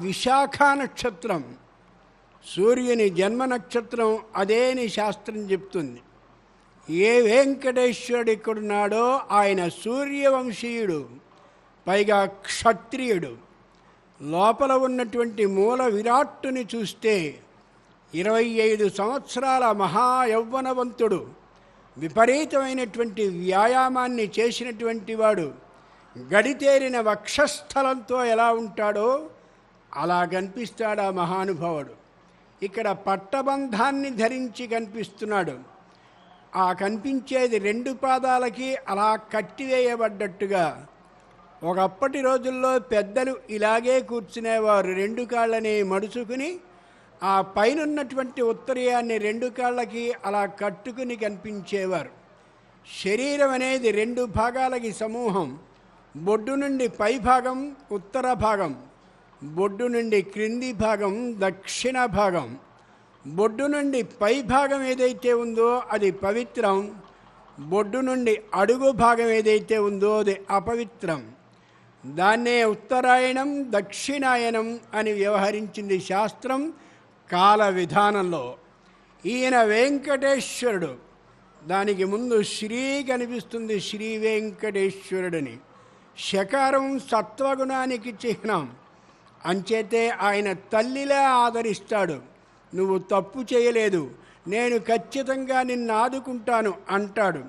విశాఖ నక్షత్రం సూర్యుని జన్మ నక్షత్రం అదేని శాస్త్రం చెప్తుంది. ఏ వెంకటేశ్వరుడు ఇక్కడున్నాడో ఆయన సూర్యవంశీయుడు పైగా క్షత్రియుడు. లోపల ఉన్నటువంటి మూల విరాట్టుని చూస్తే ఇరవై ఐదు సంవత్సరాల మహాయౌవనవంతుడు విపరీతమైనటువంటి వ్యాయామాన్ని చేసినటువంటి వాడు గడితేరిన వక్షస్థలంతో ఎలా ఉంటాడో అలా కనిపిస్తాడు ఆ మహానుభావుడు. ఇక్కడ పట్టబంధాన్ని ధరించి కనిపిస్తున్నాడు. ఆ కనిపించేది రెండు పాదాలకి అలా కట్టివేయబడ్డట్టుగా. ఒకప్పటి రోజుల్లో పెద్దలు ఇలాగే కూర్చునేవారు. రెండు కాళ్ళని మడుచుకుని ఆ పైనున్నటువంటి ఉత్తరీయాన్ని రెండు కాళ్ళకి అలా కట్టుకుని కనిపించేవారు. శరీరం అనేది రెండు భాగాలకి సమూహం. బొడ్డు నుండి పై భాగం ఉత్తర భాగం. బొడ్డు నుండి క్రింది భాగం దక్షిణ భాగం. బొడ్డు నుండి పై భాగం ఏదైతే ఉందో అది పవిత్రం. బొడ్డు నుండి అడుగు భాగం ఏదైతే ఉందో అది అపవిత్రం. దాన్నే ఉత్తరాయణం దక్షిణాయనం అని వ్యవహరించింది శాస్త్రం కాల విధానంలో. ఈయన వెంకటేశ్వరుడు. దానికి ముందు శ్రీ కనిపిస్తుంది శ్రీ వెంకటేశ్వరుడని. శకారం సత్వగుణానికి చిహ్నం. అంచేతే ఆయన తల్లిలా ఆదరిస్తాడు. నువ్వు తప్పు చేయలేదు. నేను ఖచ్చితంగా నిన్ను ఆదుకుంటాను అంటాడు.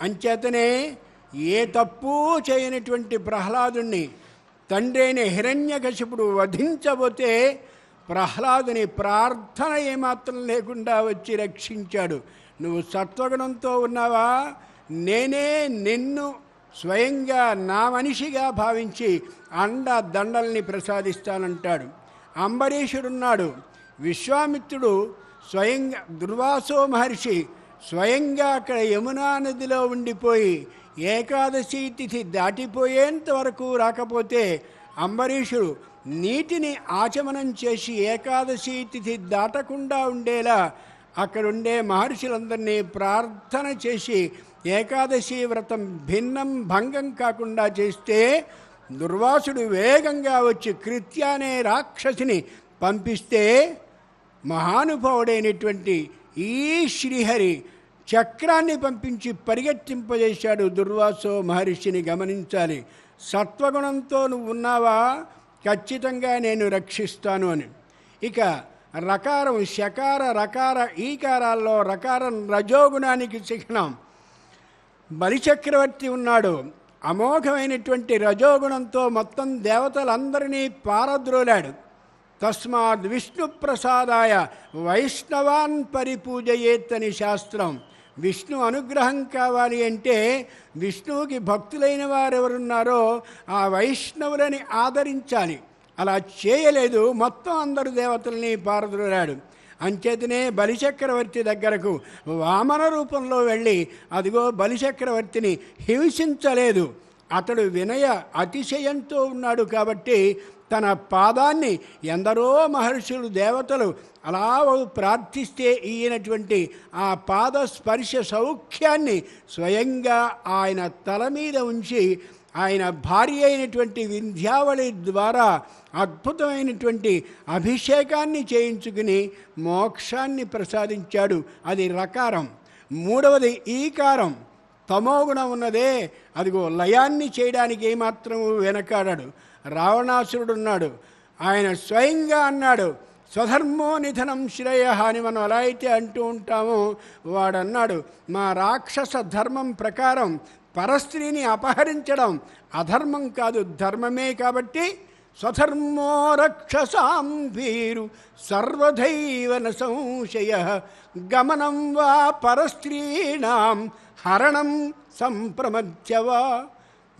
అంచేతనే ఏ తప్పు చేయనటువంటి ప్రహ్లాదుణ్ణి తండ్రి అయిన హిరణ్యకశిపుడు వధించబోతే ప్రహ్లాదుని ప్రార్థన ఏమాత్రం లేకుండా వచ్చి రక్షించాడు. నువ్వు సత్వగుణంతో ఉన్నావా? నేనే నిన్ను స్వయంగా నా మనిషిగా భావించి అండ దండల్ని ప్రసాదిస్తానంటాడు. అంబరీషుడున్నాడు. విశ్వామిత్రుడు స్వయంగా దుర్వాసో మహర్షి స్వయంగా అక్కడ యమునా నదిలో ఉండిపోయి ఏకాదశి తిథి దాటిపోయేంత వరకు రాకపోతే అంబరీషుడు నీటిని ఆచమనం చేసి ఏకాదశి తిథి దాటకుండా ఉండేలా అక్కడుండే మహర్షులందరినీ ప్రార్థన చేసి ఏకాదశి వ్రతం భిన్నం భంగం కాకుండా చేస్తే దుర్వాసుడు వేగంగా వచ్చి కృత్య అనే రాక్షసిని పంపిస్తే మహానుభావుడైనటువంటి ఈ శ్రీహరి చక్రాన్ని పంపించి పరిగెత్తింపజేశాడు దుర్వాసో మహర్షిని గమనించాలి. సత్వగుణంతో నువ్వు ఉన్నావా? ఖచ్చితంగా నేను రక్షిస్తాను అని. ఇక రకారం శకార రకార ఈకారాల్లో రకారం రజోగుణానికి చిహ్నం బలిచక్రవర్తి ఉన్నాడు. అమోఘమైనటువంటి రజోగుణంతో మొత్తం దేవతలందరినీ పారద్రోలాడు. తస్మాత్ విష్ణు ప్రసాదాయ వైష్ణవాన్ పరిపూజయేత్తని శాస్త్రం. విష్ణు అనుగ్రహం కావాలి అంటే విష్ణువుకి భక్తులైన వారెవరున్నారో ఆ వైష్ణవులని ఆదరించాలి. అలా చేయలేదు మొత్తం అందరు దేవతల్ని పారద్రోలాడు. అంచేతనే బలిచక్రవర్తి దగ్గరకు వామన రూపంలో వెళ్ళి అదిగో బలిచక్రవర్తిని హింసించలేదు. అతడు వినయ అతిశయంతో ఉన్నాడు కాబట్టి తన పాదాన్ని ఎందరో మహర్షులు దేవతలు అలా ప్రార్థిస్తే ఈయనటువంటి ఆ పాద స్పర్శ సౌఖ్యాన్ని స్వయంగా ఆయన తల మీద ఉంచి ఆయన భార్య అయినటువంటి వింధ్యావళి ద్వారా అద్భుతమైనటువంటి అభిషేకాన్ని చేయించుకుని మోక్షాన్ని ప్రసాదించాడు. అది రకారం. మూడవది ఈకారం. తమోగుణం ఉన్నదే. అదిగో లయాన్ని చేయడానికి ఏమాత్రం వెనకాడాడు. రావణాసురుడు ఉన్నాడు. ఆయన స్వయంగా అన్నాడు స్వధర్మో నిధనం శ్రేయ అని మనం ఎలా అయితే అంటూ ఉంటామో వాడన్నాడు మా రాక్షస ధర్మం ప్రకారం పరస్త్రీని అపహరించడం అధర్మం కాదు ధర్మమే కాబట్టి స్వధర్మో రక్షసాం వీరు సర్వధైవన సంశయ. గమనం వా పరస్త్రీణం హరణం సంప్రమత్యవా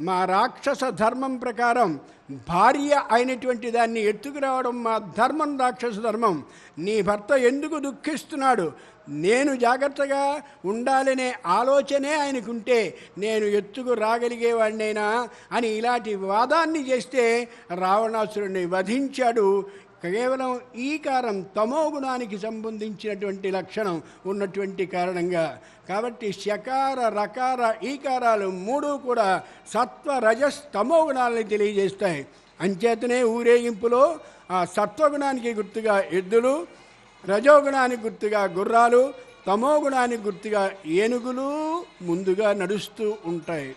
మా రాక్షస ధర్మం ప్రకారం భార్య అయినటువంటి దాన్ని ఎత్తుకురావడం మా ధర్మం రాక్షస ధర్మం. నీ భర్త ఎందుకు దుఃఖిస్తున్నాడు? నేను జాగ్రత్తగా ఉండాలనే ఆలోచనే ఆయనకుంటే నేను ఎత్తుకు రాగలిగేవాడినైనా అని ఇలాంటి వాదాన్ని చేస్తే రావణాసురుడిని వధించాడు కేవలం ఈ కారం తమో గుణానికి సంబంధించినటువంటి లక్షణం ఉన్నటువంటి కారణంగా. కాబట్టి శకార రకార ఈకారాలు మూడు కూడా సత్వ రజస్ తమో గుణాలని తెలియజేస్తాయి. అంచేతనే ఊరేగింపులో ఆ సత్వగుణానికి గుర్తుగా ఎద్దులు రజోగుణానికి గుర్తుగా గుర్రాలు తమోగుణానికి గుర్తుగా ఏనుగులు ముందుగా నడుస్తూ ఉంటాయి.